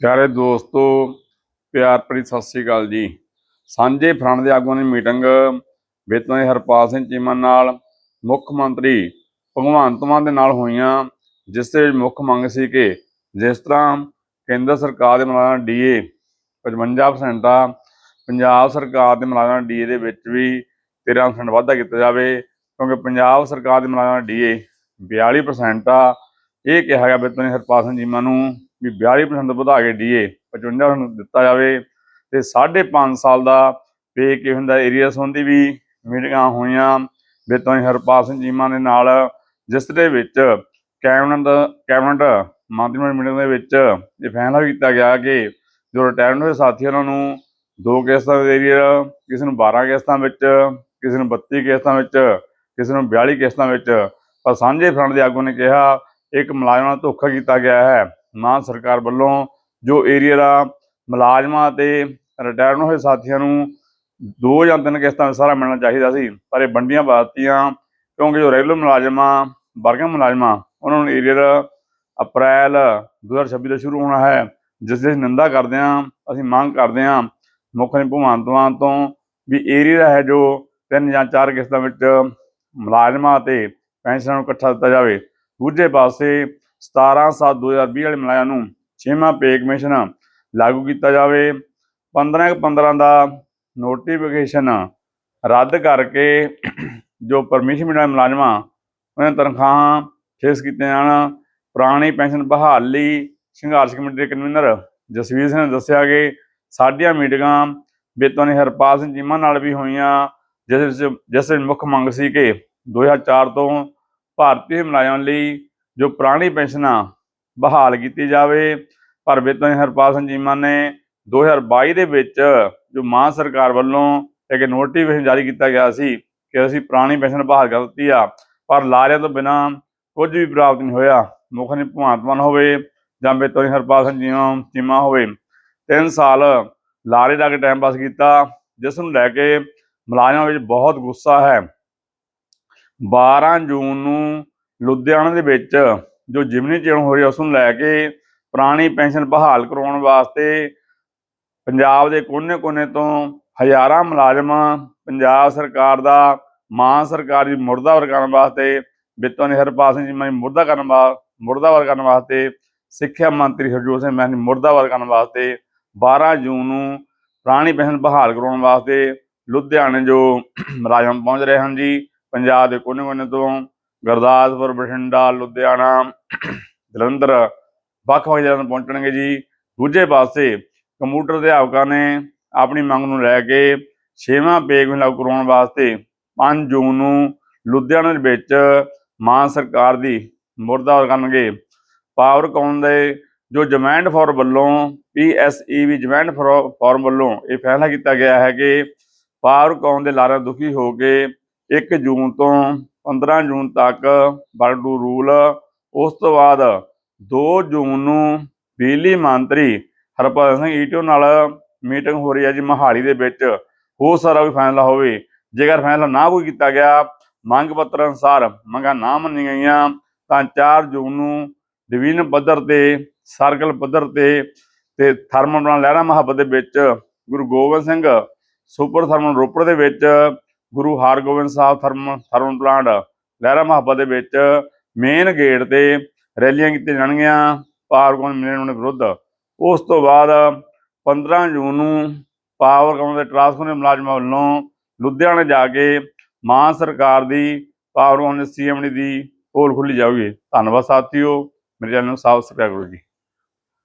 ਪਿਆਰੇ ਦੋਸਤੋ, ਪਿਆਰ ਭਰੀ ਸਤਿ ਸ੍ਰੀ ਅਕਾਲ ਜੀ। ਸਾਂਝੇ ਫਰੰਟ ਦੇ ਆਗੂਆਂ ਦੀ ਮੀਟਿੰਗ ਬੇਤਨਾ ਹਰਪਾਲ ਸਿੰਘ ਚੀਮਾ ਨਾਲ ਮੁੱਖ ਮੰਤਰੀ ਭਗਵੰਤ ਮਾਨ ਦੇ ਨਾਲ ਹੋਈਆਂ, ਜਿਸ ਦੇ ਮੁੱਖ ਮੰਗ ਸੀ ਕਿ ਜਿਸ ਤਰ੍ਹਾਂ ਕੇਂਦਰ ਸਰਕਾਰ ਦੇ ਮੁਲਾਜ਼ਮਾਂ ਡੀਏ 55% ਆ, ਪੰਜਾਬ ਸਰਕਾਰ ਦੇ ਮੁਲਾਜ਼ਮਾਂ ਡੀਏ ਦੇ ਵਿੱਚ ਵੀ 13% ਵਾਧਾ ਕੀਤਾ ਜਾਵੇ, ਕਿਉਂਕਿ ਪੰਜਾਬ ਸਰਕਾਰ ਦੇ ਮੁਲਾਜ਼ਮਾਂ ਡੀਏ 42% ਆ। ਇਹ ਕਿਹਾ ਗਿਆ ਬੇਤਨਾ ਹਰਪਾਲ ਸਿੰਘ ਚੀਮਾ ਨੂੰ। ਵੀ 42% ਵਧਾ ਕੇ ਡੀਏ 55% ਦਿੱਤਾ ਜਾਵੇ ਤੇ 5.5 ਸਾਲ ਦਾ ਪੇ ਕਿ ਹੁੰਦਾ ਏਰੀਆ ਸੰਬੰਧੀ ਵੀ ਮੀਟਿੰਗਾਂ ਹੋਈਆਂ ਬੇਤੋਂ ਹਰਪਾਲ ਸਿੰਘ ਚੀਮਾ ਦੇ ਨਾਲ, ਜਿਸ ਦੇ ਵਿੱਚ ਕੈਬਨਿਟ ਕੈਬਨਿਟ ਮੰਤਰੀ ਮੀਟਿੰਗ ਦੇ ਵਿੱਚ ਇਹ ਫੈਸਲਾ ਕੀਤਾ ਗਿਆ ਕਿ ਜੋ ਰਿਟਾਇਰਡ ਹੋਏ ਸਾਥੀ ਉਹਨਾਂ ਨੂੰ ਦੋ ਕਿਸ਼ਤਾਂ ਦੇ ਏਰੀਆ ਕਿਸੇ ਨੂੰ 12 ਕਿਸ਼ਤਾਂ ਵਿੱਚ, ਕਿਸੇ ਨੂੰ 32 ਕਿਸ਼ਤਾਂ ਵਿੱਚ, ਕਿਸੇ ਨੂੰ 42 ਕਿਸ਼ਤਾਂ ਵਿੱਚ, ਪਰ ਸਾਂਝੇ ਫਰੰਟ ਦੇ ਆਗੂ ਨੇ ਕਿਹਾ ਇੱਕ ਮੁਲਾਜ਼ਮਾਂ ਨਾਲ ਧੋਖਾ ਕੀਤਾ ਗਿਆ ਹੈ। ਮਾਨ ਸਰਕਾਰ ਵੱਲੋਂ ਜੋ ਏਰੀਆ ਦਾ ਮੁਲਾਜ਼ਮਾਂ ਤੇ ਰਿਟਾਇਰਡ ਹੋਏ ਸਾਥੀਆਂ ਨੂੰ ਦੋ ਜਾਂ ਤਿੰਨ ਕਿਸ਼ਤਾਂ ਦਾ ਸਾਰਾ ਮਿਲਣਾ ਚਾਹੀਦਾ ਸੀ, ਪਰ ਇਹ ਵੰਡੀਆਂ ਬਾਤੀਆਂ ਕਿਉਂਕਿ ਜੋ ਰੈਗੂਲਰ ਮੁਲਾਜ਼ਮਾਂ ਵਰਗਾਂ ਮੁਲਾਜ਼ਮਾਂ, ਉਹਨਾਂ ਨੂੰ ਏਰੀਆ ਦਾ ਅਪ੍ਰੈਲ 2026 ਤੋਂ ਸ਼ੁਰੂ ਹੋਣਾ ਹੈ, ਜਿਸ ਦੀ ਅਸੀਂ ਨਿੰਦਾ ਕਰਦੇ ਹਾਂ, ਅਸੀਂ ਮੰਗ ਕਰਦੇ ਹਾਂ ਮੁੱਖ ਮੰਤਰੀ ਭਗਵੰਤ ਮਾਨ ਤੋਂ ਵੀ ਏਰੀਆ ਹੈ ਜੋ ਤਿੰਨ ਜਾਂ ਚਾਰ ਕਿਸ਼ਤਾਂ ਵਿੱਚ ਮੁਲਾਜ਼ਮਾਂ ਤੇ ਪੈਨਸ਼ਨਾਂ ਨੂੰ ਇਕੱਠਾ ਦਿੱਤਾ ਜਾਵੇ। ਦੂਜੇ ਪਾਸੇ 17 7 2020 ਵਾਲੇ ਮੁਲਾਜ਼ਮਾਂ ਨੂੰ ਛੇਵਾਂ ਪੇ ਕਮਿਸ਼ਨ ਲਾਗੂ ਕੀਤਾ ਜਾਵੇ। 15 15 ਦਾ ਨੋਟੀਫਿਕੇਸ਼ਨ ਰੱਦ ਕਰਕੇ ਜੋ ਪਰਮਿਸ਼ਨ ਮਿਲਿਆ ਮੁਲਾਜ਼ਮਾਂ, ਉਹਨਾਂ ਤਨਖਾਹਾਂ ਫੇਸ ਕੀਤੀਆਂ ਜਾਣ। ਪੁਰਾਣੀ ਪੈਨਸ਼ਨ ਬਹਾਲ ਲਈ ਸੰਘਰਸ਼ ਕਮੇਟੀ ਦੇ ਕਨਵੀਨਰ ਜਸਵੀਰ ਸਿੰਘ ਨੇ ਦੱਸਿਆ ਕਿ ਸਾਡੀਆਂ ਮੀਟਿੰਗਾਂ ਬੇਤੋਂ ਹਰਪਾਲ ਸਿੰਘ ਚੀਮਾ ਨਾਲ ਵੀ ਹੋਈਆਂ, ਜਿਸ ਵਿੱਚ ਜਿਸ ਵਿੱਚ ਮੁੱਖ ਮੰਗ ਸੀ ਕਿ 2004 ਤੋਂ ਭਾਰਤੀ ਮੁਲਾਜ਼ਮਾਂ ਲਈ ਜੋ ਪੁਰਾਣੀ ਪੈਨਸ਼ਨਾਂ ਬਹਾਲ ਕੀਤੀ ਜਾਵੇ, ਪਰ ਬੇਤੋਂ ਹਰਪਾਲ ਸਿੰਘ ਚੀਮਾ ਨੇ 2022 ਦੇ ਵਿੱਚ ਜੋ ਮਾਨ ਸਰਕਾਰ ਵੱਲੋਂ ਇੱਕ ਨੋਟੀਫਿਕੇਸ਼ਨ ਜਾਰੀ ਕੀਤਾ ਗਿਆ ਸੀ ਕਿ ਅਸੀਂ ਪੁਰਾਣੀ ਪੈਨਸ਼ਨ ਬਹਾਲ ਕਰ ਦਿੱਤੀ ਆ, ਪਰ ਲਾਰਿਆਂ ਤੋਂ ਬਿਨਾ ਕੁਝ ਵੀ ਪ੍ਰਾਪਤ ਨਹੀਂ ਹੋਇਆ। ਮੁੱਖ ਨੇ ਭਗਵੰਤ ਮਾਨ ਹੋਵੇ ਜਾਂ ਬੇਤੋਂ ਹਰਪਾਲ ਸਿੰਘ ਚੀਮਾ ਚੀਮਾ ਹੋਵੇ, ਤਿੰਨ ਸਾਲ ਲਾਰੇ ਦਾ ਕੇ ਟਾਈਮ ਪਾਸ ਕੀਤਾ, ਜਿਸ ਨੂੰ ਲੈ ਕੇ ਮੁਲਾਜ਼ਮਾਂ ਵਿੱਚ ਬਹੁਤ ਗੁੱਸਾ ਹੈ। 12 ਜੂਨ ਨੂੰ ਲੁਧਿਆਣਾ ਦੇ ਵਿੱਚ ਜੋ ਜਿਮਨੀ ਚੋਣ ਹੋ ਰਹੀ ਹੈ ਉਸ ਨੂੰ ਲੈ ਕੇ ਪੁਰਾਣੀ ਪੈਨਸ਼ਨ ਬਹਾਲ ਕਰਵਾਉਣ ਵਾਸਤੇ ਪੰਜਾਬ ਦੇ ਕੋਨੇ-ਕੋਨੇ ਤੋਂ ਹਜ਼ਾਰਾਂ ਮੁਲਾਜ਼ਮ ਪੰਜਾਬ ਸਰਕਾਰ ਦਾ, ਮਾਨ ਸਰਕਾਰ ਦੀ ਮੁਰਦਾਵਰ ਕਰਨ ਵਾਸਤੇ ਬਿੱਤੋਂ ਨੇ ਹਰਪਾਲ ਸਿੰਘ ਜੀ ਮੈਂ ਮੁਰਦਾ ਕਰਨ ਵਾ ਮੁਰਦਾਵਰ ਕਰਨ ਵਾਸਤੇ, ਸਿੱਖਿਆ ਮੰਤਰੀ ਹਰਜੋਤ ਸਿੰਘ ਮੈਂ ਮੁਰਦਾਵਰ ਕਰਨ ਵਾਸਤੇ 12 ਜੂਨ ਨੂੰ ਪੁਰਾਣੀ ਪੈਨਸ਼ਨ ਬਹਾਲ ਕਰਵਾਉਣ ਵਾਸਤੇ ਲੁਧਿਆਣੇ ਜੋ ਮੁਲਾਜ਼ਮ ਪਹੁੰਚ ਰਹੇ ਹਨ ਜੀ, ਪੰਜਾਬ ਦੇ ਕੋਨੇ-ਕੋਨੇ ਤੋਂ ਗੁਰਦਾਸਪੁਰ, ਬਠਿੰਡਾ, ਲੁਧਿਆਣਾ, ਜਲੰਧਰ ਵੱਖ-ਵੱਖ ਜਗ੍ਹਾ ਤੋਂ ਪਹੁੰਚਣਗੇ ਜੀ। ਦੂਜੇ ਪਾਸੇ ਕੰਪਿਊਟਰ ਅਧਿਆਪਕਾਂ ਨੇ ਆਪਣੀ ਮੰਗ ਨੂੰ ਲੈ ਕੇ 6ਵਾਂ ਪੇ ਕਮਿਸ਼ਨ ਲਾਗੂ ਕਰਵਾਉਣ ਵਾਸਤੇ 5 ਜੂਨ ਨੂੰ ਲੁਧਿਆਣਾ ਦੇ ਵਿੱਚ ਮਾਨ ਸਰਕਾਰ ਦੀ ਮੁਰਦਾ ਕਰਨਗੇ। ਪਾਵਰ ਕੌਣ ਦੇ ਜੋ ਜਮੈਂਟ ਫੋਰ ਵੱਲੋਂ ਪੀਐਸਈਬੀ ਜਮੈਂਟ ਫੋਰਮ ਵੱਲੋਂ ਇਹ ਫੈਸਲਾ ਕੀਤਾ ਗਿਆ ਹੈ ਕਿ ਪਾਵਰ ਕੌਣ ਦੇ ਲਾਰਿਆਂ ਦੁਖੀ ਹੋ ਕੇ 1 ਜੂਨ ਤੋਂ 15 ਜੂਨ ਤੱਕ ਬਰਡੂ ਰੂਲ ਉਸ ਤੋਂ ਬਾਅਦ 2 ਜੂਨ ਨੂੰ ਬਿਜਲੀ ਮੰਤਰੀ ਹਰਪਾਲ ਸਿੰਘ ਈਟੋ ਨਾਲ ਮੀਟਿੰਗ ਹੋ ਰਹੀ ਹੈ ਜੀ ਮਹਾਲੀ ਦੇ ਵਿੱਚ। ਹੋ ਸਾਰਾ ਵੀ ਫੈਸਲਾ ਹੋਵੇ, ਜੇਕਰ ਫੈਸਲਾ ਨਾ ਕੋਈ ਕੀਤਾ ਗਿਆ, ਮੰਗ ਪੱਤਰ ਅਨੁਸਾਰ ਮੰਗਾਂ ਨਾ ਮੰਨੀਆਂ ਗਈਆਂ, ਤਾਂ 4 ਜੂਨ ਨੂੰ ਡਿਵੀਜ਼ਨ ਪੱਧਰ ਤੇ, ਸਰਕਲ ਪੱਧਰ ਤੇ ਤੇ ਥਰਮਲ ਪਲਾਂਟ ਲਹਿਰਾ ਮੁਹੱਬਤ ਦੇ ਵਿੱਚ ਗੁਰੂ ਗੋਬਿੰਦ ਸਿੰਘ ਸੁਪਰ ਥਰਮਲ ਰੋਪੜ ਦੇ ਵਿੱਚ Guru Hargobind Sahib thermal thermal plant, Lehra Mohabbat ਦੇ ਵਿੱਚ ਮੇਨ ਗੇਟ ਤੇ ਰੈਲੀਆਂ ਕੀਤੀਆਂ ਜਾਣਗੀਆਂ ਪਾਵਰਕੌਮ ਮਿਲਣ ਦੇ ਵਿਰੁੱਧ। ਉਸ ਤੋਂ ਬਾਅਦ 15 ਜੂਨ ਨੂੰ ਪਾਵਰਕੌਮ ਦੇ ਟਰਾਂਸਫਾਰਮਰ ਮੁਲਾਜ਼ਮਾਂ ਵੱਲੋਂ ਲੁਧਿਆਣੇ ਜਾ ਕੇ ਮਾਨ ਸਰਕਾਰ ਦੀ ਪਾਵਰਕੌਮ ਦੇ ਸੀਐਮਡੀ ਦੀ ਪੋਲ ਖੁੱਲੀ ਜਾਊਗੀ। ਧੰਨਵਾਦ ਸਾਥੀਓ, ਮੇਰੇ ਚੈਨਲ ਨੂੰ ਸਬਸਕ੍ਰਾਈਬ ਕਰੋ ਜੀ।